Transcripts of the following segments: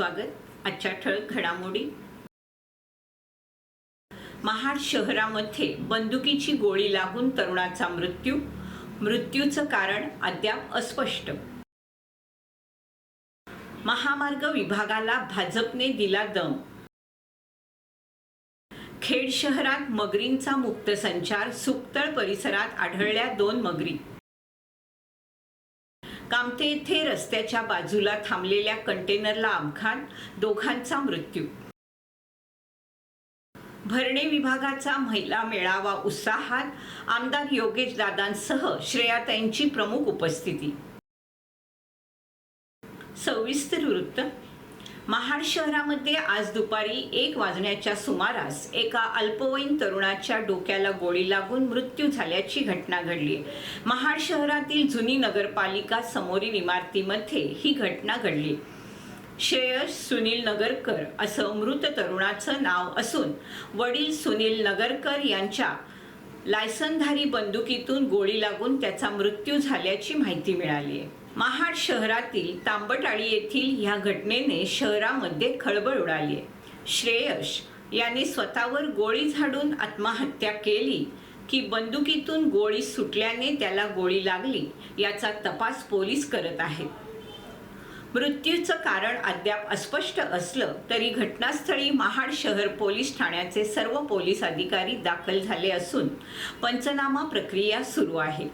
स्वागत. आजच्या ठळक घडामोडी. महाड शहरामध्ये बंदुकीची गोळी लागून तरुणाचा मृत्यू. मृत्यूचं कारण अद्याप अस्पष्ट. महामार्ग विभागाला भाजपने दिला दम. खेड शहरात मगरींचा मुक्त संचार सुकतळ परिसरात आढळल्या दोन मगरी. कामते येथे रस्त्याच्या बाजूला थांबलेल्या कंटेनरला अपघात दोघांचा मृत्यू. भरणे विभागाचा महिला मेळावा उत्साहात आमदार योगेश दादांसह श्रेयाताईंची प्रमुख उपस्थिती. सविस्तर वृत्त महाड शहरामध्ये आज दुपारी एक वाजण्याच्या सुमारास एका अल्पवयीन तरुणाच्या डोक्याला गोळी लागून मृत्यू झाल्याची घटना घडली. महाड शहरातील जुनी नगरपालिका समोरील इमारतीमध्ये ही घटना घडली. श्रेयस सुनील नगरकर असं मृत तरुणाचं नाव असून वडील सुनील नगरकर यांच्या लायसनधारी बंदुकीतून गोळी लागून त्याचा मृत्यू झाल्याची माहिती मिळाली आहे. महाड शहरातील तांबटाळी येथील ह्या घटनेने शहरामध्ये खळबळ उडाली आहे. श्रेयश याने स्वतःवर गोळी झाडून आत्महत्या केली की बंदुकीतून गोळी सुटल्याने त्याला गोळी लागली याचा तपास पोलीस करत आहेत. मृत्यूचं कारण अद्याप अस्पष्ट असलं तरी घटनास्थळी महाड शहर पोलीस ठाण्याचे सर्व पोलीस अधिकारी दाखल झाले असून पंचनामा प्रक्रिया सुरू आहे.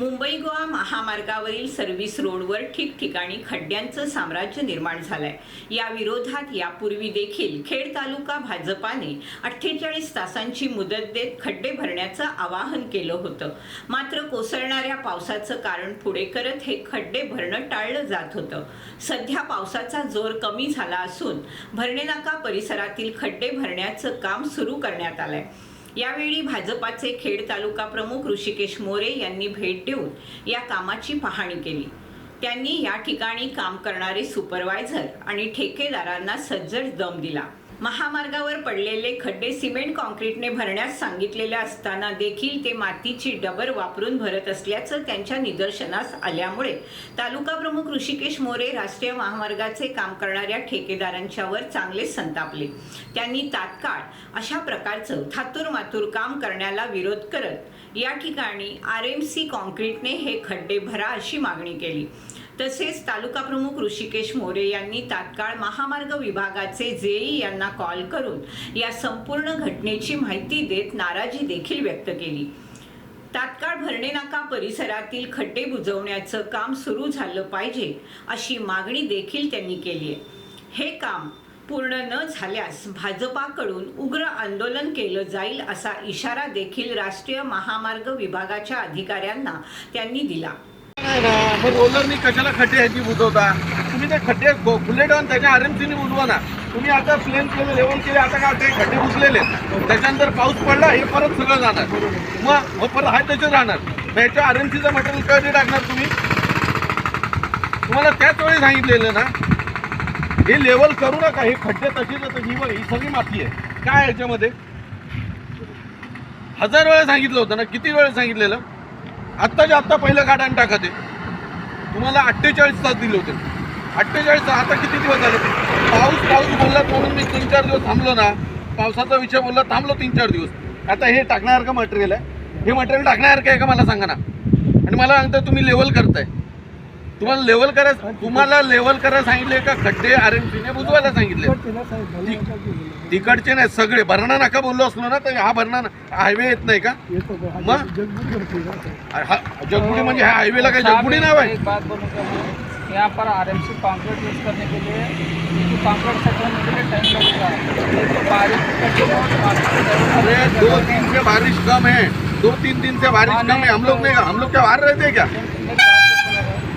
मुंबई गोवा महामार्गावरील सर्व्हिस रोडवर ठिकठिकाणी खड्ड्यांचं साम्राज्य निर्माण झालंय. या विरोधात यापूर्वी देखील खेड तालुका भाजपाने अठ्ठेचाळीस तासांची मुदत देत खड्डे भरण्याचं आवाहन केलं होतं. मात्र कोसळणाऱ्या पावसाचं कारण पुढे करत हे खड्डे भरणं टाळलं जात होतं. सध्या पावसाचा जोर कमी झाला असून भरणेनाका परिसरातील खड्डे भरण्याचं काम सुरू करण्यात आलंय. यावेळी भाजपाचे खेड तालुका प्रमुख ऋषिकेश मोरे यांनी भेट देऊन या कामाची पाहणी केली. त्यांनी या ठिकाणी काम करणारे सुपरवायझर आणि ठेकेदारांना सज्जड दम दिला. महामार्गावर पडलेले खड्डे सिमेंट कॉन्क्रीटने भरण्यास सांगितलेले असताना देखील ते मातीची डबर वापरून भरत असल्याचं त्यांच्या निदर्शनास आल्यामुळे तालुका प्रमुख ऋषिकेश मोरे राष्ट्रीय महामार्गाचे काम करणाऱ्या ठेकेदारांच्यावर चांगले संतापले. त्यांनी तात्काळ अशा प्रकारचं थातूर मातूर काम करण्याला विरोध करत या ठिकाणी आर एम सी कॉन्क्रीटने हे खड्डे भरा अशी मागणी केली. तसेच तालुका प्रमुख ऋषिकेश मोरे यांनी तात्काळ महामार्ग विभागाचे जेई यांना कॉल करून या संपूर्ण घटनेची माहिती देत नाराजी देखील व्यक्त केली. तात्काळ भरणे नाका परिसरातील खड्डे बुजवण्याचं काम सुरू झालं पाहिजे अशी मागणी देखील त्यांनी केली आहे. हे काम पूर्ण न झाल्यास भाजपाकडून उग्र आंदोलन केलं जाईल असा इशारा देखील राष्ट्रीय महामार्ग विभागाच्या अधिकाऱ्यांना त्यांनी दिला. मग रोलरनी कशाला खड्डे ह्याची बुजवता? तुम्ही ते खड्डे खो- खुले ठेवून त्याच्या आरएमसीने बुजवा ना. तुम्ही आता प्लेन केले लेवल केले आता काय ते खड्डे बुजलेले. त्याच्यानंतर पाऊस पडला हे परत सगळं जाणार. मग परत हाय त्याच्यात राहणार. मग याच्या आरएमसीचं मटेरियल कधी टाकणार तुम्ही? तुम्हाला त्याच वेळी सांगितलेलं ना. हे लेवल करू नका हे खड्डे तशीच तशी बघ ही सगळी माती आहे. काय याच्यामध्ये? हजार वेळा सांगितलं होतं ना किती वेळा सांगितलेलं? आत्ताच्या आत्ता पहिलं काढायला आणि टाका ते. तुम्हाला अठ्ठेचाळीस तास दिले होते. अठ्ठेचाळीस आता किती दिवस झाले? पाऊस पाऊस बोलला म्हणून मी तीन चार दिवस थांबलो ना. पावसाचा विषय बोलला थांबलो तीन चार दिवस. आता हे टाकण्यासारखं मटेरियल आहे. हे मटेरियल टाकण्यासारखं आहे का? मला सांगा ना. आणि मला सांगता तुम्ही लेवल करताय. तुम्हाला लेवल करा तुम्हाला लेवल करायला सांगितले का? खड्डे आर एम सीने बुजवायला सांगितले. तिकडचे नाही सगळे. भरणा नाका बोललो असलो ना तर हा भरणा हायवे येत नाही का? मग? हा जगबुडी म्हणजे ह्या हायवेला काय जगबुडी नाव आहे? यहाँ पर यूज़ करने के लिए क्योंकि के लिए टाइम तो बारिश अरे दो दिन से बारिश कम है। दो तीन दिन से बारिश कम है। हम लोग नहीं हम लोग क्या बाहर रहते हैं क्या?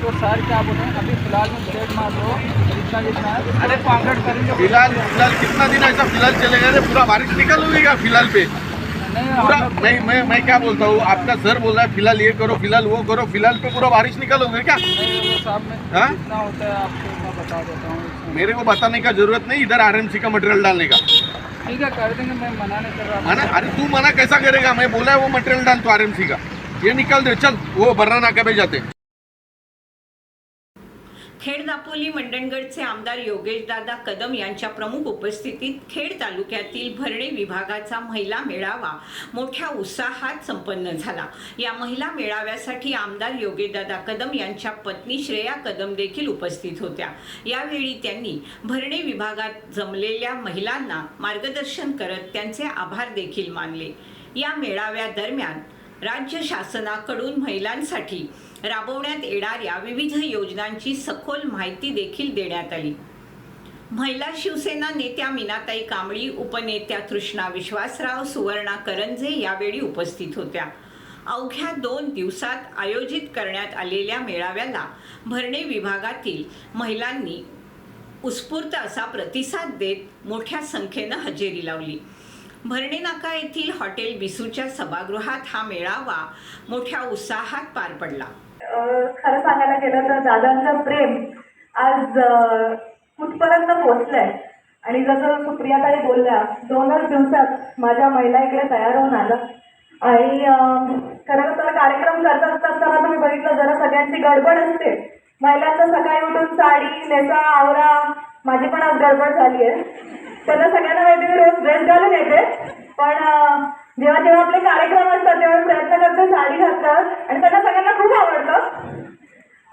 तो सर क्या बोले अभी फ़िलहाल में ब्रेक मार दो जितना जितना अरे कॉन्क्रीट करेंगे फ़िलहाल फ़िलहाल कितना दिन ऐसा फ़िलहाल चलेगा रे पूरा बारिश निकल हुई फ़िलहाल पे? पूरा मैं मैं मैं क्या बोलता हूँ? आपका सर बोल रहा है फ़िलहाल ये करो फ़िलहाल वो करो फ़िलहाल पे पूरा बारिश निकल होगी क्या? साहब में हाँ? होता है आपको मैं बता देता हूँ मेरे को बताने का ज़रूरत नहीं इधर आरएमसी का मटेरियल डालने का। ठीक है कर देंगे मैं मना नहीं कर रहा। मना? अरे तू मना कैसा करेगा? मैं बोला है वो मटेरियल डाल तो आरएमसी का। ये निकल दे चल वो बर्रा नाका पे जाते खेड दापोली मंडणगडचे आमदार योगेशदादा कदम यांच्या प्रमुख उपस्थितीत खेड तालुक्यातील भरणे विभागाचा महिला मेळावा मोठ्या उत्साहात संपन्न झाला. या महिला मेळाव्यासाठी आमदार योगेशदादा कदम यांच्या पत्नी श्रेया कदम देखील उपस्थित होत्या. यावेळी त्यांनी भरणे विभागात जमलेल्या महिलांना मार्गदर्शन करत त्यांचे आभार देखील मानले. या मेळाव्यादरम्यान राज्य शासनाकडून महिलांसाठी राबवण्यात येणाऱ्या विविध योजनांची सखोल माहिती देखील देण्यात आली. महिला शिवसेना नेत्या मीनाताई कांबळी उपनेत्या तृष्णा विश्वासराव सुवर्णा करंजे यावेळी उपस्थित होत्या. अवघ्या दोन दिवसात आयोजित करण्यात आलेल्या मेळाव्याला भरणे विभागातील महिलांनी उत्स्फूर्त असा प्रतिसाद देत मोठ्या संख्येनं हजेरी लावली. भरणे नाका येथील हॉटेल बिसूच्या सभागृहात हा मेळावा मोठ्या उत्साहात पार पडला. खरं सांगायला गेलं तर दादांचं प्रेम आज अं, कुठपर्यंत आहे आणि जसं सुप्रियाताई बोलल्या दोनच दिवसात माझ्या महिला इकडे तयार होऊन आलं. आणि खरं तर कार्यक्रम करत असताना तुम्ही बघितलं जरा सगळ्यांची गडबड असते. महिलांचं सकाळी उठून साडी नेसा आवरा माझी पण आज गडबड झाली आहे त्यांना सगळ्यांना माहिती रोज ड्रेस घालून येते. पण जेव्हा जेव्हा आपले कार्यक्रम असतात तेव्हा प्रयत्न करते साडी घालतात. आणि त्यांना सगळ्यांना खूप आवडतं.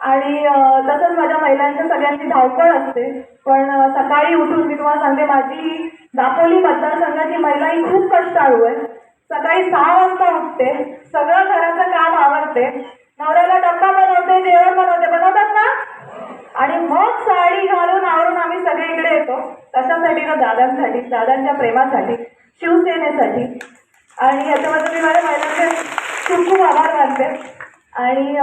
आणि तसंच माझ्या महिलांच्या सगळ्यांची धावपळ असते. पण सकाळी उठून मी तुम्हाला सांगते माझी दापोली मतदारसंघाची महिला ही खूप कष्टाळू आहे. सकाळी सहा वाजता उठते सगळं घराचं काम आवडते नवऱ्याला डब्बा बनवते जेवण बनवते. बनवतात ना? आणि मग साडी घालून आवरून आम्ही सगळे इकडे येतो. कशासाठी ना दादांसाठी दादांच्या प्रेमासाठी शिवसेनेसाठी. आणि याच्याबद्दल मी माझ्या महिलांचे खूप खूप आभार मानते. आणि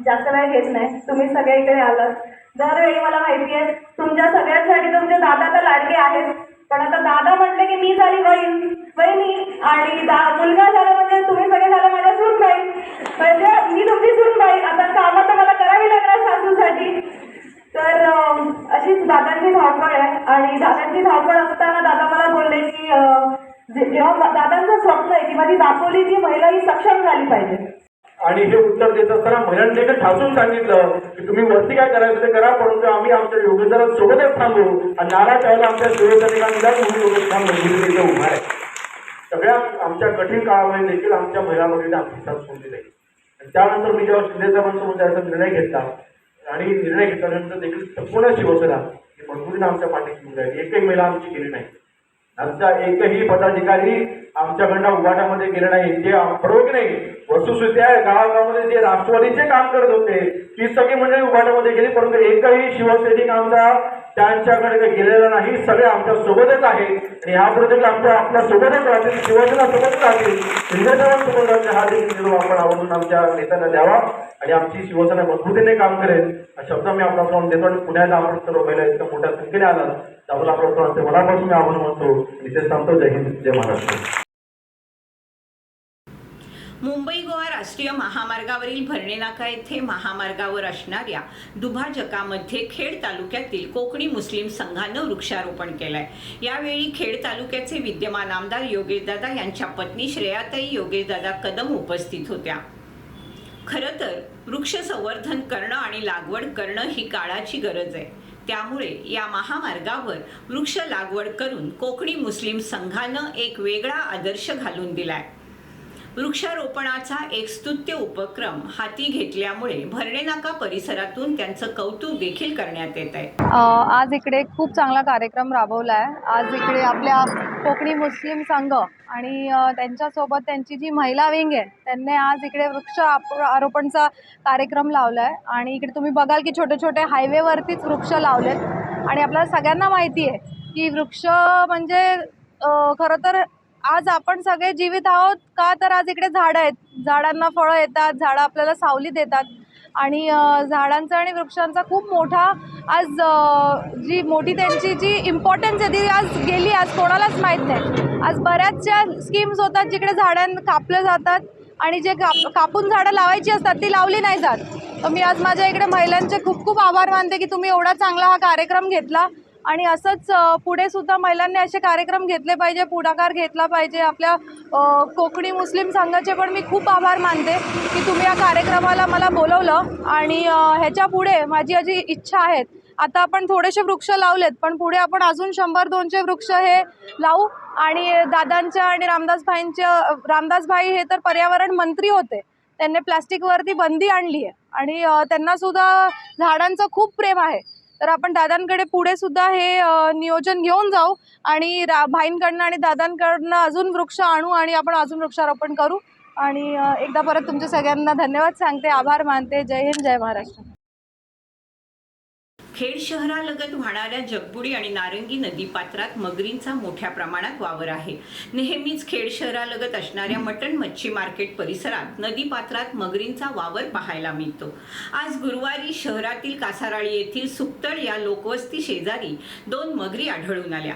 जास्त वेळ घेत नाही. तुम्ही सगळे इकडे आलात. दरवेळी मला माहिती आहे तुमच्या सगळ्यांसाठी तुमचे दादा तर लाडके आहेत. पण आता दादा म्हटले की मी झाली बहीण. बहिणी आणि दा मुलगा झाला म्हणजे तुम्ही सगळे झालं माझ्या सून बाई म्हणजे मी तुमची सून बाई आता कामं तर मला करावी लागणार सासूसाठी तर अं, अशीच दादांची धावपळ आहे आणि दादांची धावपळ असताना दादा मला बोलले की अं, जे- जेव्हा दादांचं आधी दाखवली ती महिला ही सक्षम झाली पाहिजे. आणि हे उत्तर देत असताना महिलांनी देखील ठासून सांगितलं की तुम्ही वरती काय करायचं ते करा परंतु आम्ही आमच्या योगेंद्राला सोबतच थांबू. आणि नारा त्यावेळेला आमच्या शिवसैनिकांना म्हणून योगेश मंदिर इथे उभा आहे सगळ्या आमच्या कठीण काळामध्ये देखील आमच्या महिला मंडळीने आमची साथ सोडली नाही आणि त्यानंतर मी जेव्हा शिंदेसाहेबांसोबत जायचा निर्णय घेतला आणि निर्णय घेतल्यानंतर देखील संपूर्ण शिवसेना ही मजबुरीने आमच्या पाठीशी उभी एकही महिला आमची गेली नाही. आमचा एकही पदाधिकारी आमच्याकडनं उघाट्यामध्ये गेले नाही. जे प्रयोग नाही वस्तुस्थिती आहे गावागावामध्ये जे राष्ट्रवादीचे काम करत होते ती सगळी मंडळी उघाट्यामध्ये गेली परंतु एकही शिवसैनिक आमचा त्यांच्याकडे काही गेलेला नाही. सगळे आमच्या सोबतच आहे आणि यापुढे देखील आमच्या आपल्या सोबतच राहतील शिवसेना सोबतच राहतील सोबत राहतील हा देखील निरोप आपण आवडून आमच्या नेत्यांना द्यावा. आणि आमची शिवसेना मजबूतीने काम करेल. हा शब्द मी आपला फोन देतो आणि पुण्याला आपण सर्व महिला इतक्या मोठ्या संख्येने आला त्याबद्दल आपला असे मनापासून मी आभार मानतो. विशेष सांगतो जय हिंद जय महाराष्ट्र. मुंबई गोवा राष्ट्रीय महामार्गावरील भरणेनाका येथे महामार्गावर असणाऱ्या दुभाजकामध्ये खेड तालुक्यातील कोकणी मुस्लिम संघानं वृक्षारोपण केलंय. यावेळी खेड तालुक्याचे विद्यमान आमदार योगेशदादा यांच्या पत्नी श्रेयाताई योगेशदादा कदम उपस्थित होत्या. खरं तर वृक्ष संवर्धन करणं आणि लागवड करणं ही काळाची गरज आहे. त्यामुळे या महामार्गावर वृक्ष लागवड करून कोकणी मुस्लिम संघानं एक वेगळा आदर्श घालून दिलाय. वृक्षारोपणाचा एक स्तुत्य उपक्रम हाती घेतल्यामुळे भरणे नाका परिसरातून त्यांचं कौतुक देखील करण्यात येत आहे. आज इकडे खूप चांगला कार्यक्रम राबवला आहे आज इकडे आपल्या कोकणी मुस्लिम संघ आणि त्यांच्यासोबत त्यांची जी महिला विंग आहे त्यांनी आज इकडे वृक्ष आप- आरोपणचा कार्यक्रम लावला आहे आणि इकडे तुम्ही बघाल की छोटे छोटे हायवेवरतीच वृक्ष लावलेत. आणि आपल्याला सगळ्यांना माहिती आहे की वृक्ष म्हणजे खरं तर आज आपण सगळे जीवित आहोत का? तर आज इकडे झाडं आहेत. झाडांना फळं येतात झाडं आपल्याला सावली देतात. आणि झाडांचा आणि वृक्षांचा खूप मोठा आज जी मोठी त्यांची जी इम्पॉर्टन्स आहे ती आज गेली. आज कोणालाच माहीत नाही. आज बऱ्याचशा स्कीम्स होतात जिकडे झाडां कापलं जातात आणि जे काप कापून झाडं लावायची असतात ती लावली नाही जात. तर मी आज माझ्या इकडे महिलांचे खूप खूप आभार मानते की तुम्ही एवढा चांगला हा कार्यक्रम घेतला. आणि असंच पुढे सुद्धा महिलांनी असे कार्यक्रम घेतले पाहिजे पुढाकार घेतला पाहिजे. आपल्या कोकणी मुस्लिम संघाचे पण मी खूप आभार मानते की तुम्ही या कार्यक्रमाला मला बोलवलं. आणि ह्याच्या पुढे माझी अशी इच्छा आहेत आता आपण थोडेसे वृक्ष लावलेत पण पुढे आपण अजून शंभर दोनशे वृक्ष हे लावू. आणि दादांच्या आणि रामदासभाईंच्या रामदासभाई हे तर पर्यावरण मंत्री होते. त्यांनी प्लास्टिकवरती बंदी आणली आहे. आणि त्यांनासुद्धा झाडांचं खूप प्रेम आहे. तर आपण दादांकडे पुढे सुद्धा हे नियोजन घेऊन जाऊ आणि रा भाईंकडनं आणि दादांकडनं अजून वृक्ष आणू आणि आपण अजून वृक्षारोपण करू. आणि एकदा परत तुमच्या सगळ्यांना धन्यवाद. सांगते आभार मानते. जय हिंद जय महाराष्ट्र. खेड शहरालगत वाहणाऱ्या जगबुडी आणि नारंगी नदीपात्रात मगरींचा मोठ्या प्रमाणात वावर आहे. नेहमीच खेड शहरालगत असणाऱ्या मटण मच्छी मार्केट परिसरात नदीपात्रात मगरींचा वावर पाहायला मिळतो. आज गुरुवारी शहरातील कासाराळी येथील सुकतळ या लोकवस्ती शेजारी दोन मगरी आढळून आल्या.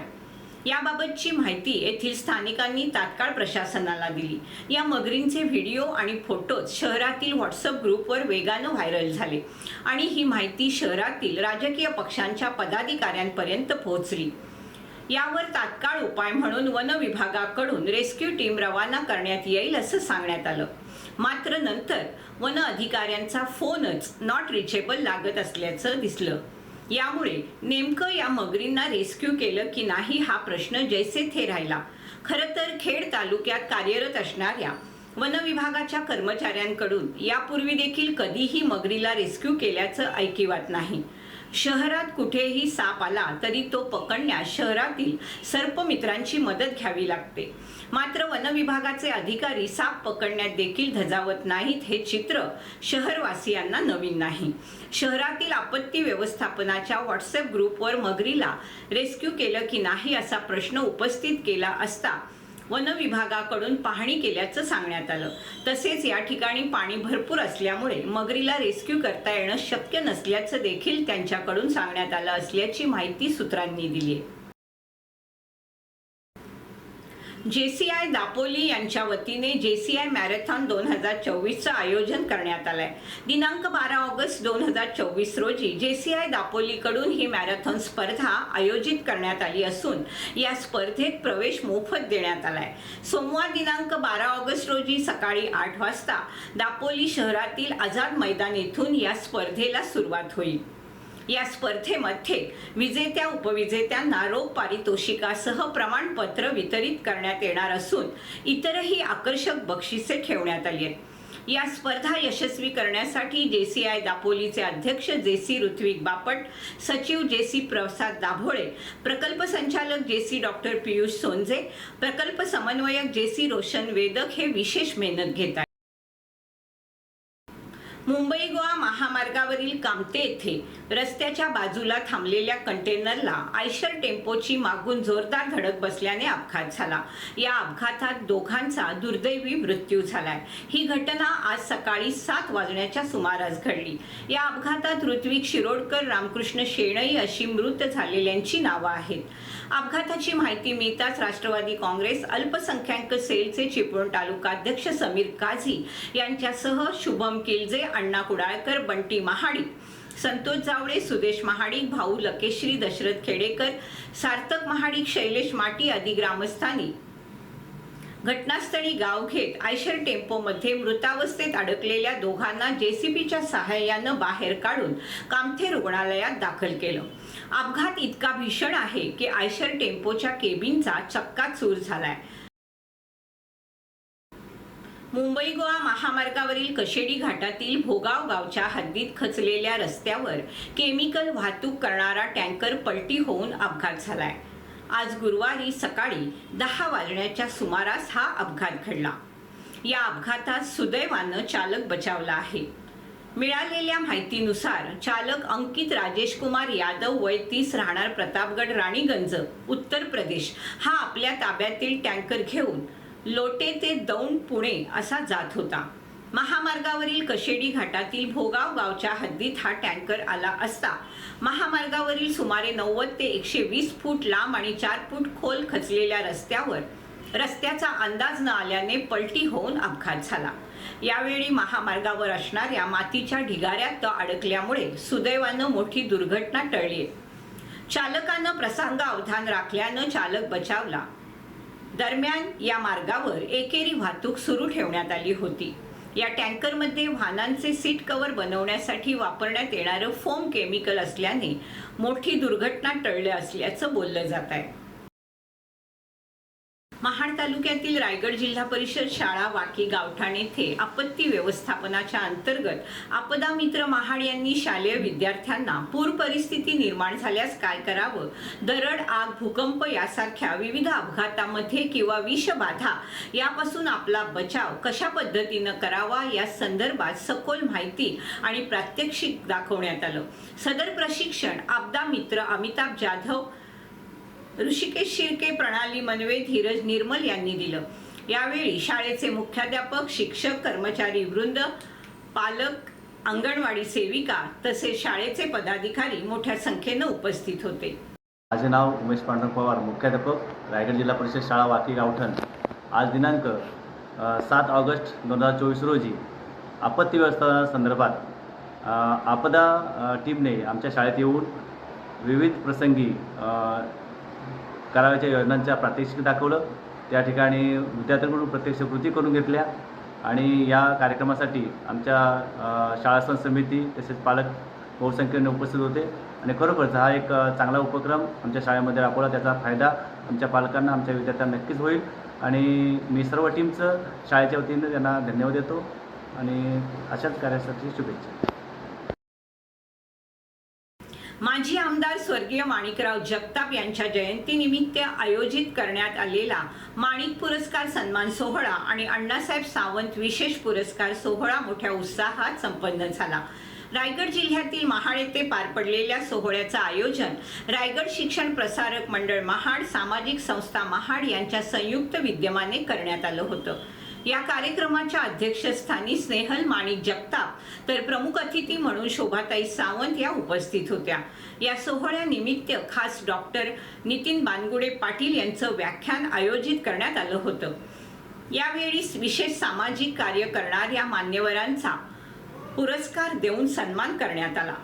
याबाबतची माहिती येथील स्थानिकांनी तात्काळ प्रशासनाला दिली. या मगरींचे व्हिडिओ आणि फोटोज शहरातील व्हॉट्सअप ग्रुपवर वेगानं व्हायरल झाले आणि ही माहिती शहरातील राजकीय पक्षांच्या पदाधिकाऱ्यांपर्यंत पोहोचली. यावर तात्काळ उपाय म्हणून वन विभागाकडून रेस्क्यू टीम रवाना करण्यात येईल असं सांगण्यात आलं. मात्र नंतर वन अधिकाऱ्यांचा फोनच नॉट रिचेबल लागत असल्याचं दिसलं. यामुळे नेमकं या मगरींना रेस्क्यू केलं की नाही हा प्रश्न जैसे थे राहिला. खरं तर खेड तालुक्यात कार्यरत असणाऱ्या वन विभागाच्या कर्मचाऱ्यांकडून यापूर्वी देखील कधीही मगरीला रेस्क्यू केल्याचं ऐकिवात नाही. शहरात कुठेही साप आला तरी तो पकडण्यास शहरातील सर्पमित्रांची मदत घ्यावी लागते. मात्र वन विभागाचे अधिकारी साप पकडण्यात देखील धजावत नाहीत हे चित्र शहरवासियांना नवीन नाही. शहरातील आपत्ती व्यवस्थापनाच्या व्हॉट्सअप ग्रुपवर मगरीला रेस्क्यू केलं की नाही असा प्रश्न उपस्थित केला असता वन विभागाकडून पाहणी केल्याचं सांगण्यात आलं. तसेच या ठिकाणी पाणी भरपूर असल्यामुळे मगरीला रेस्क्यू करता येणं शक्य नसल्याचं देखील त्यांच्याकडून सांगण्यात आलं असल्याची माहिती सूत्रांनी दिली आहे जेसीआय दापोली यांच्या वतीने जेसीआय मॅरेथॉन दोन हजार चोवीसचं आयोजन करण्यात आलंय. दिनांक बारा ऑगस्ट दोन हजार चोवीस रोजी जेसीआय दापोलीकडून ही मॅरेथॉन स्पर्धा आयोजित करण्यात आली असून या स्पर्धेत प्रवेश मोफत देण्यात आलाय. सोमवार दिनांक बारा ऑगस्ट रोजी सकाळी आठ वाजता दापोली शहरातील आझाद मैदान येथून या स्पर्धेला सुरुवात होईल. या स्पर्धेमध्ये विजेत्या उपविजेत्यांना रोख पारितोषिकासह प्रमाणपत्र वितरित करण्यात येणार असून इतरही आकर्षक बक्षिसे ठेवण्यात आली आहेत. या स्पर्धा यशस्वी करण्यासाठी जे सी आय दापोलीचे अध्यक्ष जेसी ऋत्विक बापट सचिव जेसी प्रसाद दाभोळे प्रकल्प संचालक जेसी डॉक्टर पियुष सोनजे प्रकल्प समन्वयक जेसी रोशन वेदक हे विशेष मेहनत घेत आहेत. मुंबई गोवा महामार्गावरील कामते येथे रस्त्याच्या बाजूला थांबलेल्या कंटेनरला आयशर टेम्पोची मागून जोरदार धडक बसल्याने अपघात झाला. या अपघातात दोघांचा दुर्दैवी मृत्यू झालाय. ही घटना आज सकाळी सात वाजण्याच्या सुमारास घडली. या अपघातात ऋत्विक शिरोडकर रामकृष्ण शेणई अशी मृत झालेल्यांची नावं आहेत. अपघाताची माहिती मिळताच राष्ट्रवादी काँग्रेस अल्पसंख्याक सेलचे चिपळूण तालुका अध्यक्ष समीर काझी यांच्यासह शुभम किलजे अण्णा कुडाळकर बंटी महाडिक संतोष जावळे सुदेश महाडिक भाऊ लकेश्री दशरथ खेडेकर सार्थक महाडिक शैलेश माटी आदी ग्रामस्थांनी घटनास्थळी गाव घेत आयशर टेम्पोमध्ये मृतावस्थेत अडकलेल्या दोघांना जेसीबीच्या सहाय्यानं बाहेर काढून कामथे रुग्णालयात दाखल केलं. अपघात इतका भीषण आहे की आयशर टेम्पोच्या केबिनचा चक्काचूर झालाय. मुंबई गोवा महामार्गावरील कशेडी घाटातील भोगाव गावच्या हद्दीत खचलेल्या रस्त्यावर केमिकल वाहतूक करणारा टँकर पलटी होऊन अपघात झालाय. आज गुरुवारी सकाळी दहा वाजण्याच्या सुमारास हा अपघात घडला. या अपघातात सुदैवानं चालक बचावला आहे. मिळालेल्या माहितीनुसार चालक अंकित राजेश कुमार यादव वय तीस राहणार प्रतापगड राणीगंज उत्तर प्रदेश. हा आपल्या ताब्यातील टँकर घेऊन लोटे ते दौंड पुणे असा जात होता. महामार्गावरील कशेडी घाटातील भोगाव गावच्या हद्दीत हा टँकर आला असता. महामार्गावरील सुमारे नव्वद ते एकशे वीस फूट लांब आणि चार फूट खोल खचलेल्या रस्त्यावर रस्त्याचा अंदाज न आल्याने पलटी होऊन अपघात झाला. यावेळी महामार्गावर असणाऱ्या मातीच्या ढिगाऱ्यात तो अडकल्यामुळे सुदैवानं मोठी दुर्घटना टळली. चालकानं प्रसंगावधान राखल्यानं चालक बचावला. दरम्यान या मार्गावर एकेरी वाहतूक सुरू ठेवण्यात आली होती. या टँकरमध्ये वाहनांचे सीट कव्हर बनवण्यासाठी वापरण्यात येणारं फोम केमिकल असल्याने मोठी दुर्घटना टळल्या असल्याचं बोललं जात आहे. महाड तालुक्यातील रायगड जिल्हा परिषद शाळा वाकी गावठाण येथे आपत्ती व्यवस्थापनाच्या अंतर्गत आपदा मित्र महाड यांनी शालेय विद्यार्थ्यांना पूर परिस्थिती निर्माण झाल्यास काय करावं? दरड आग भूकंप यासारख्या विविध अपघातामध्ये किंवा विषबाधा यापासून आपला बचाव कशा पद्धतीनं करावा? या संदर्भात सखोल माहिती आणि प्रात्यक्षिक दाखवण्यात आलं. सदर प्रशिक्षण आपदा मित्र अमिताभ जाधव ऋषिकेश शिर्के प्रणाली मनवे धीरज निर्मल यांनी दिलं. यावेळी शाळेचे मुख्याध्यापक शिक्षक कर्मचारी वृंद पालक अंगणवाडी सेविका तसेच शाळेचे पदाधिकारी मोठ्या संख्येनं उपस्थित होते. माझे नाव उमेश पांडुरंग पवार मुख्याध्यापक रायगड जिल्हा परिषद शाळा वाकी गावठण. आज दिनांक सात ऑगस्ट दोन हजार चोवीस रोजी आपत्ती व्यवस्थापनासंदर्भात आपदा टीमने आमच्या शाळेत येऊन विविध प्रसंगी करावयाच्या योजनांच्या प्रात्यक्षिक दाखवलं. त्या ठिकाणी विद्यार्थ्यांकडून प्रत्यक्ष कृती करून घेतल्या. आणि या कार्यक्रमासाठी आमच्या शाळा सण समिती तसेच पालक बहुसंख्येने उपस्थित होते. आणि खरोखरच हा एक चांगला उपक्रम आमच्या शाळेमध्ये राबवला. त्याचा फायदा आमच्या पालकांना आमच्या विद्यार्थ्यांना नक्कीच होईल. आणि मी सर्व टीमचं शाळेच्या वतीनं त्यांना धन्यवाद देतो. आणि अशाच कार्यासाठी शुभेच्छा. माजी आमदार स्वर्गीय माणिकराव जगताप यांच्या जयंतीनिमित्त आयोजित करण्यात आलेला माणिक पुरस्कार सन्मान सोहळा आणि अण्णासाहेब सावंत विशेष पुरस्कार सोहळा मोठ्या उत्साहात संपन्न झाला. रायगड जिल्ह्यातील महाड येथे पार पडलेल्या सोहळ्याचं आयोजन रायगड शिक्षण प्रसारक मंडळ महाड सामाजिक संस्था महाड यांच्या संयुक्त विद्यमाने करण्यात आलं होतं. या कार्यक्रमाच्या अध्यक्षस्थानी स्नेहल माणिक जगताप तर प्रमुख अतिथी म्हणून शोभाताई सावंत या उपस्थित होत्या. या सोहळ्यानिमित्त खास डॉक्टर नितीन बानगुडे पाटील यांचं व्याख्यान आयोजित करण्यात आलं होतं. यावेळी विशेष सामाजिक कार्य करणाऱ्या मान्यवरांचा पुरस्कार देऊन सन्मान करण्यात आला.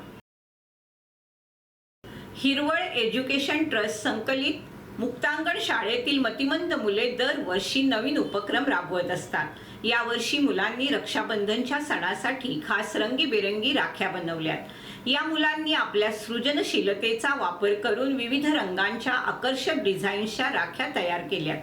हिरवळ एज्युकेशन ट्रस्ट संकलित मुक्तांगण शाळेतील मतिमंद मुले दरवर्षी नवीन उपक्रम राबवत असतात. यावर्षी मुलांनी रक्षाबंधनच्या सणासाठी खास रंगीबेरंगी राख्या बनवल्यात. या मुलांनी आपल्या सृजनशीलतेचा वापर करून विविध रंगांच्या आकर्षक डिझाईन्सच्या राख्या तयार केल्यात.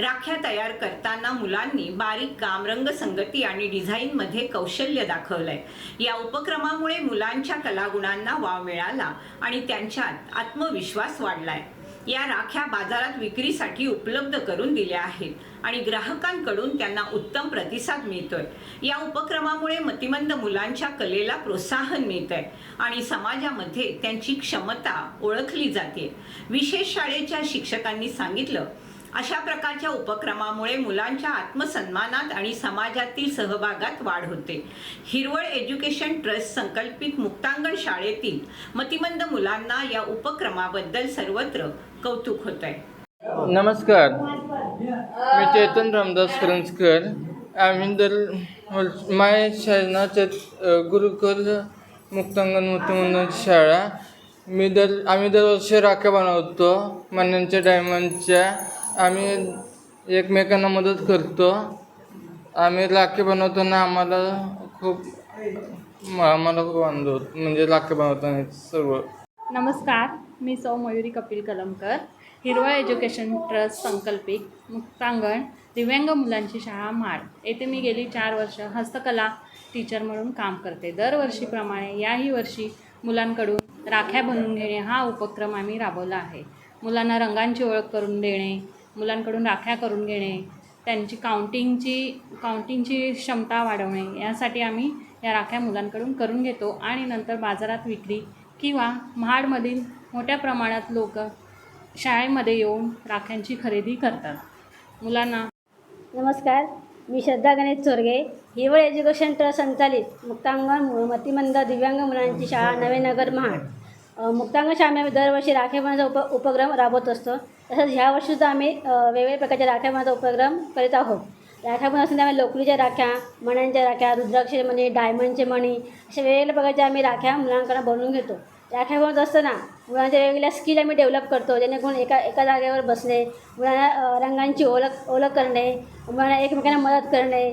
राख्या तयार करताना मुलांनी बारीक काम रंगसंगती आणि डिझाईनमध्ये कौशल्य दाखवलंय. या उपक्रमामुळे मुलांच्या कलागुणांना वाव मिळाला आणि त्यांच्यात आत्मविश्वास वाढलाय. या राख्या बाजारात विक्रीसाठी उपलब्ध करून दिल्या आहेत आणि ग्राहकांकडून त्यांना उत्तम प्रतिसाद मिळतोय. या उपक्रमामुळे मतिमंद मुलांच्या कलेला प्रोत्साहन मिळत आहे आणि समाजामध्ये त्यांची क्षमता ओळखली जाते. विशेष शाळेच्या शिक्षकांनी सांगितलं अशा प्रकारच्या उपक्रमामुळे मुलांच्या आत्मसन्मानात आणि समाजातील सहभागात वाढ होते. हिरवळ एज्युकेशन ट्रस्ट संकल्पित मुक्तांगण शाळेतील मतिमंद मुलांना या उपक्रमाबद्दल सर्वत्र कौतुक होत आहे. नमस्कार. मी चेतन रामदास करंजकर आम्ही दर माय शाळेनाचे गुरुकुल मुक्तांगण मुक्तमंद शाळा. मी दर आम्ही दरवर्षी राख्या बनवतो मन्यांच्या डायमंडच्या. आम्ही एकमेकांना मदत करतो. आम्ही राखी बनवताना आम्हाला खूप आम्हाला खूप आनंद होतो म्हणजे राखी बनवताना सर्व. नमस्कार. मी सौ मयुरी कपिल कलमकर हिरवळ एज्युकेशन ट्रस्ट संकल्पित मुक्तांगण दिव्यांग मुलांची शाळा म्हाड येथे मी गेली चार वर्ष हस्तकला टीचर म्हणून काम करते. दरवर्षीप्रमाणे याही वर्षी मुलांकडून राख्या बनवून घेणे हा उपक्रम आम्ही राबवला आहे. मुलांना रंगांची ओळख करून देणे मुलांकडून राख्या करून घेणे त्यांची काउंटिंगची काउंटिंगची क्षमता वाढवणे यासाठी आम्ही या राख्या मुलांकडून करून घेतो आणि नंतर बाजारात विक्री किंवा महाडमधील मोठ्या प्रमाणात लोक शाळेमध्ये येऊन राख्यांची खरेदी करतात. मुलांना नमस्कार मी श्रद्धा गणेश चोरगे. हिवळ एज्युकेशन ट्रस्ट संचालित मुक्तांगण मतिमंद दिव्यांग मुलांची शाळा नवेनगर महाड. मुक्तांग मुक्तांगण शाळेमध्ये दरवर्षी राख्या बनवण्याचा उप उपक्रम राबवत असतो. तसंच ह्या वर्षीसुद्धा आम्ही वेगवेगळ्या प्रकारच्या राख्या बनवण्याचा उपक्रम करीत आहोत. राख्या बनवत आम्ही लोकरीच्या राख्या मण्यांच्या राख्या रुद्राक्ष मणी डायमंडचे मणी अशा वेगवेगळ्या प्रकारच्या आम्ही राख्या मुलांकडे बनवून घेतो. राख्या असतं असताना मुलांच्या वेगवेगळ्या स्किल आम्ही डेव्हलप करतो. जेणेकरून एका एका जागेवर बसणे मुलांना रंगांची ओळख ओळख करणे मुलांना एकमेकांना मदत करणे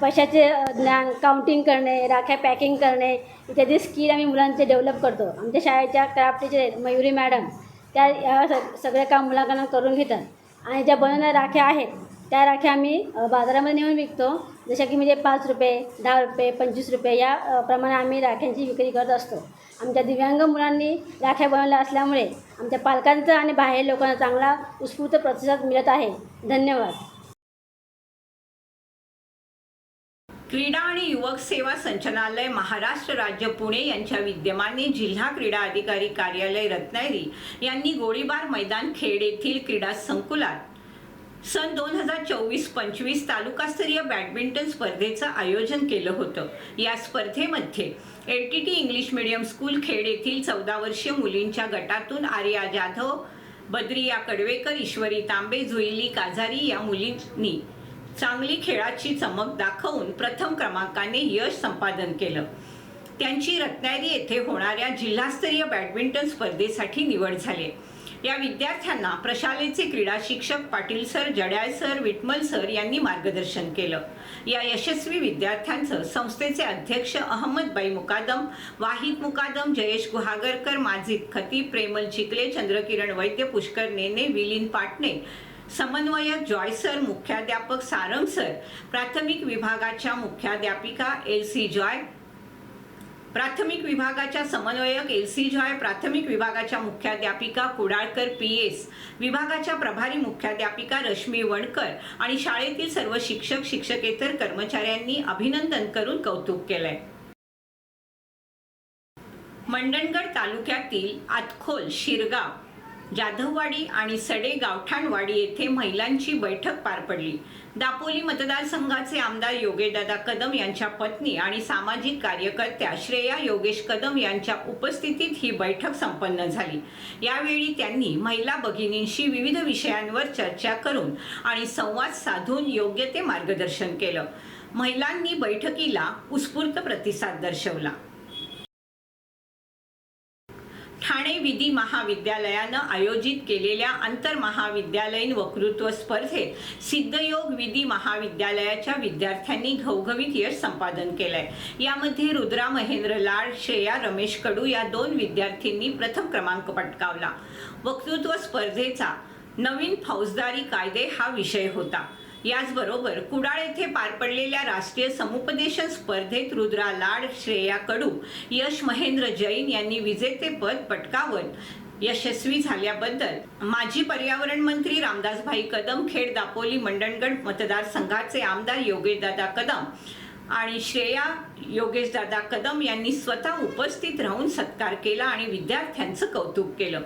पैशाचे ज्ञान काउंटिंग करणे राख्या पॅकिंग करणे इत्यादी स्किल आम्ही मुलांचे डेव्हलप करतो. आमच्या शाळेच्या क्राफ्ट टीचर मयुरी मॅडम त्या या सगळे काम मुलांकडून करून घेतात. आणि ज्या बनवणाऱ्या राख्या आहेत त्या राख्या आम्ही बाजारामध्ये नेऊन विकतो. जशा की म्हणजे पाच रुपये दहा रुपये पंचवीस रुपये या प्रमाणे आम्ही राख्यांची विक्री करत असतो. आमच्या दिव्यांग मुलांनी राख्या बनवल्या असल्यामुळे आमच्या पालकांचा आणि बाहेर लोकांना चांगला उत्स्फूर्त प्रतिसाद मिळत आहे. धन्यवाद. क्रीडा आणि युवक सेवा संचालनालय महाराष्ट्र राज्य पुणे यांच्या विद्यमाने जिल्हा क्रीडा अधिकारी कार्यालय रत्नागिरी यांनी गोळीबार मैदान खेड येथील क्रीडा संकुलात सन दोन हजार चोवीस पंचवीस तालुकास्तरीय बॅडमिंटन स्पर्धेचं आयोजन केलं होतं. या स्पर्धेमध्ये L T T English medium school Khed येथील चौदा वर्षीय मुलींच्या गटातून आर्या जाधव बद्रिया कडवेकर ईश्वरी तांबे जुईली काझारी या मुलींनी चांगली खेळाची चमक दाखवून प्रथम क्रमांकाने यश संपादन केलं. त्यांची रत्नागिरी येथे होणाऱ्या जिल्हास्तरीय बॅडमिंटन स्पर्धेसाठी निवड झाली. या विद्यार्थ्यांना प्रशालेचे क्रीडा शिक्षक Patil sir Jadyal sir Vitmal sir यांनी मार्गदर्शन केलं. या यशस्वी विद्यार्थ्यांचं संस्थेचे अध्यक्ष अहमदबाई मुकादम वाहिद मुकादम जयेश गुहागरकर माजिद खती प्रेमल चिकले चंद्रकिरण वैद्य पुष्कर नेने विलीन पाटणे समन्वयक जॉय सर मुख्याध्यापक सारंग सर प्राथमिक विभागाच्या मुख्याध्यापिका एल सी जॉय प्राथमिक विभागाच्या समन्वयक एल सी जॉय प्राथमिक विभागाच्या मुख्याध्यापिका कुडाळकर पी एस विभागाच्या प्रभारी मुख्याध्यापिका रश्मी वणकर आणि शाळेतील सर्व शिक्षक शिक्षकेतर कर्मचाऱ्यांनी अभिनंदन करून कौतुक केलंय. मंडणगड तालुक्यातील आतखोल शिरगाव जाधववाडी आणि सडे गावठाणवाडी येथे महिलांची बैठक पार पडली. दापोली मतदारसंघाचे आमदार योगेदादा कदम यांच्या पत्नी आणि सामाजिक कार्यकर्त्या श्रेया योगेश कदम यांच्या उपस्थितीत ही बैठक संपन्न झाली. यावेळी त्यांनी महिला भगिनींशी विविध विषयांवर चर्चा करून आणि संवाद साधून योग्य ते मार्गदर्शन केलं. महिलांनी बैठकीला उत्स्फूर्त प्रतिसाद दर्शवला. ठाणे विधी महाविद्यालयानं आयोजित केलेल्या आंतरमहाविद्यालयीन वक्तृत्व स्पर्धेत सिद्धयोग विधी महाविद्यालयाच्या विद्यार्थ्यांनी घवघवीत यश संपादन केलंय. यामध्ये रुद्रा महेंद्र लाड श्रेया रमेश कडू या दोन विद्यार्थ्यांनी प्रथम क्रमांक पटकावला. वक्तृत्व स्पर्धेचा नवीन फौजदारी कायदे हा विषय होता. याचबरोबर कुडाळ येथे पार पडलेल्या राष्ट्रीय समुपदेशन स्पर्धेत रुद्रा लाड श्रेया कडू यश महेंद्र जैन यांनी विजेतेपद पटकावत यशस्वी झाल्याबद्दल माजी पर्यावरण मंत्री रामदासभाई कदम खेड दापोली मंडणगड मतदारसंघाचे आमदार योगेशदादा कदम आणि श्रेया योगेशदादा कदम यांनी स्वतः उपस्थित राहून सत्कार केला आणि विद्यार्थ्यांचं कौतुक केलं.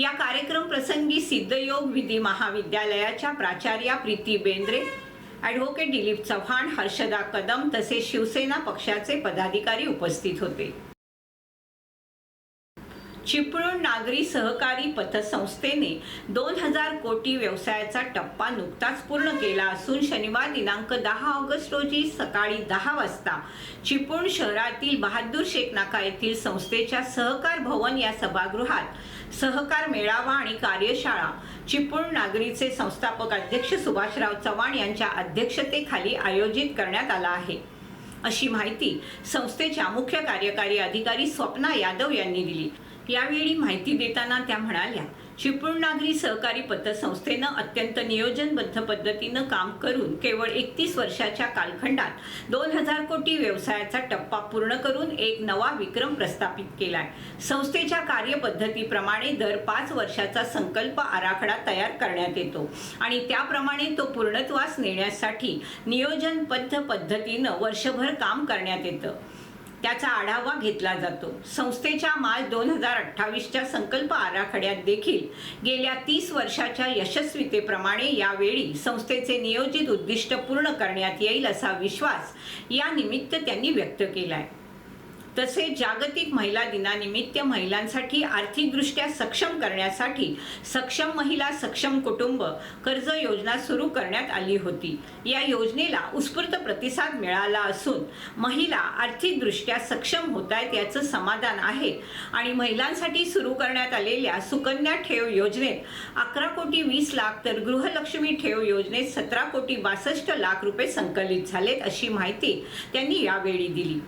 या कार्यक्रम प्रसंगी सिद्धयोग विधी महाविद्यालयाच्या प्राचार्या प्रीती बेंद्रे ॲडव्होकेट दिलीप चव्हाण हर्षदा कदम तसेच शिवसेना पक्षाचे पदाधिकारी उपस्थित होते. चिपळूण नागरी सहकारी पतसंस्थेने दोन हजार कोटी व्यवसायाचा टप्पा नुकताच पूर्ण केला असून शनिवार दिनांक दहा ऑगस्ट रोजी सकाळी दहा वाजता चिपळूण शहरातील बहादूर शेख नाका येथील संस्थेच्या सहकार भवन या सभागृहात सहकार मेळावा आणि कार्यशाळा चिपळूण नागरीचे संस्थापक अध्यक्ष सुभाषराव चव्हाण यांच्या अध्यक्षतेखाली आयोजित करण्यात आला आहे. अशी माहिती संस्थेच्या मुख्य कार्यकारी अधिकारी स्वप्ना यादव यांनी दिली. यावेळी माहिती देताना त्या म्हणाल्या चिपळूण नागरी सहकारी पतसंस्थेनं अत्यंत नियोजनबद्ध पद्धतीनं काम करून केवळ एकतीस वर्षाच्या कालखंडात दोन हजार कोटी व्यवसायाचा टप्पा पूर्ण करून एक नवा विक्रम प्रस्थापित केलाय. संस्थेच्या कार्यपद्धतीप्रमाणे दर पाच वर्षाचा संकल्प आराखडा तयार करण्यात येतो आणि त्याप्रमाणे तो पूर्णत्वास नेण्यासाठी नियोजनबद्ध पद्धतीनं वर्षभर काम करण्यात येतं. त्याचा आढावा घेतला जातो. संस्थेच्या मार्च दोन हजार अठ्ठावीसच्या संकल्प आराखड्यात देखील गेल्या तीस वर्षाच्या यशस्वीतेप्रमाणे यावेळी संस्थेचे नियोजित उद्दिष्ट पूर्ण करण्यात येईल असा विश्वास या निमित्त त्यांनी व्यक्त केला आहे तसेच जागतिक महिला दिनानिमित्त महिलांसाठी आर्थिकदृष्ट्या सक्षम करण्यासाठी सक्षम महिला सक्षम कुटुंब कर्ज योजना सुरू करण्यात आली होती. या योजनेला उत्स्फूर्त प्रतिसाद मिळाला असून महिला आर्थिकदृष्ट्या सक्षम होत आहेत याचं समाधान आहे आणि महिलांसाठी सुरू करण्यात आलेल्या सुकन्या ठेव योजनेत अकरा कोटी वीस लाख तर गृहलक्ष्मी ठेव योजनेत सतरा कोटी बासष्ट लाख रुपये संकलित झालेत अशी माहिती त्यांनी यावेळी दिली.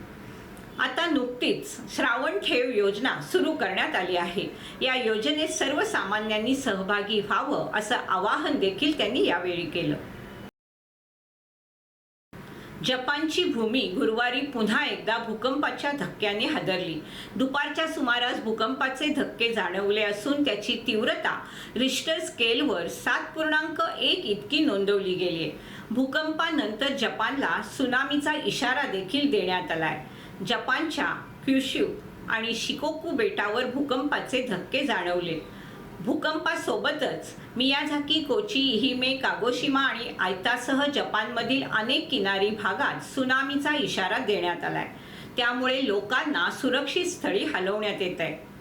आता नुकतीच श्रावण ठेव योजना सुरू करण्यात आली आहे. या योजनेत सर्वसामान्यांनी सहभागी व्हावं असं आवाहन देखील त्यांनी यावेळी केलं. जपानची भूमी गुरुवारी पुन्हा एकदा भूकंपाच्या धक्क्याने हादरली. दुपारच्या सुमारास भूकंपाचे धक्के जाणवले असून त्याची तीव्रता रिश्टर स्केलवर सात पूर्णांक एक इतकी नोंदवली गेली आहे. भूकंपानंतर जपानला सुनामीचा इशारा देखील देण्यात आलाय. जपानच्या क्युश्यू आणि शिकोकू बेटावर भूकंपाचे धक्के जाणवले. भूकंपासोबतच मियाझाकी कोची इहिमे कागोशिमा आणि आयतासह जपानमधील अनेक किनारी भागात सुनामीचा इशारा देण्यात आलाय. त्यामुळे लोकांना सुरक्षित स्थळी हलवण्यात येत आहे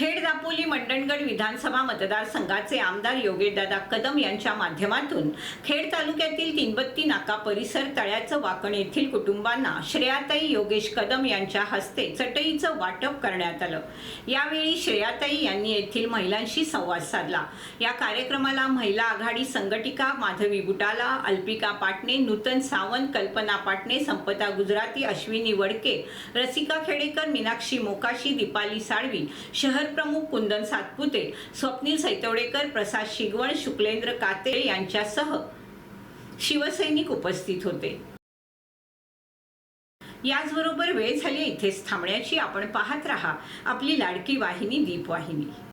खेड दापोली मंडणगड विधानसभा मतदारसंघाचे आमदार योगेशदादा कदम यांच्या माध्यमातून खेड तालुक्यातील तीनबत्ती नाका परिसर तळ्याचं वाकण येथील कुटुंबांना श्रेयाताई योगेश कदम यांच्या हस्ते चटईचं वाटप करण्यात आलं. यावेळी श्रेयाताई यांनी येथील महिलांशी संवाद साधला. या कार्यक्रमाला महिला आघाडी संघटिका माधवी बुटाला अल्पिका पाटणे नूतन सावंत कल्पना पाटणे संपदा गुजराती अश्विनी वडके रसिका खेडेकर मीनाक्षी मोकाशी दीपाली साळवी शहर प्रमुख कुंदन सातपुते स्वप्नील सैतवडेकर प्रसाद शिगवण शुक्लेंद्र काते यांच्यासह शिवसैनिक उपस्थित होते. याचबरोबर वेळ झाली इथेच थांबण्याची. आपण पाहत राहा आपली लाडकी वाहिनी दीपवाहिनी.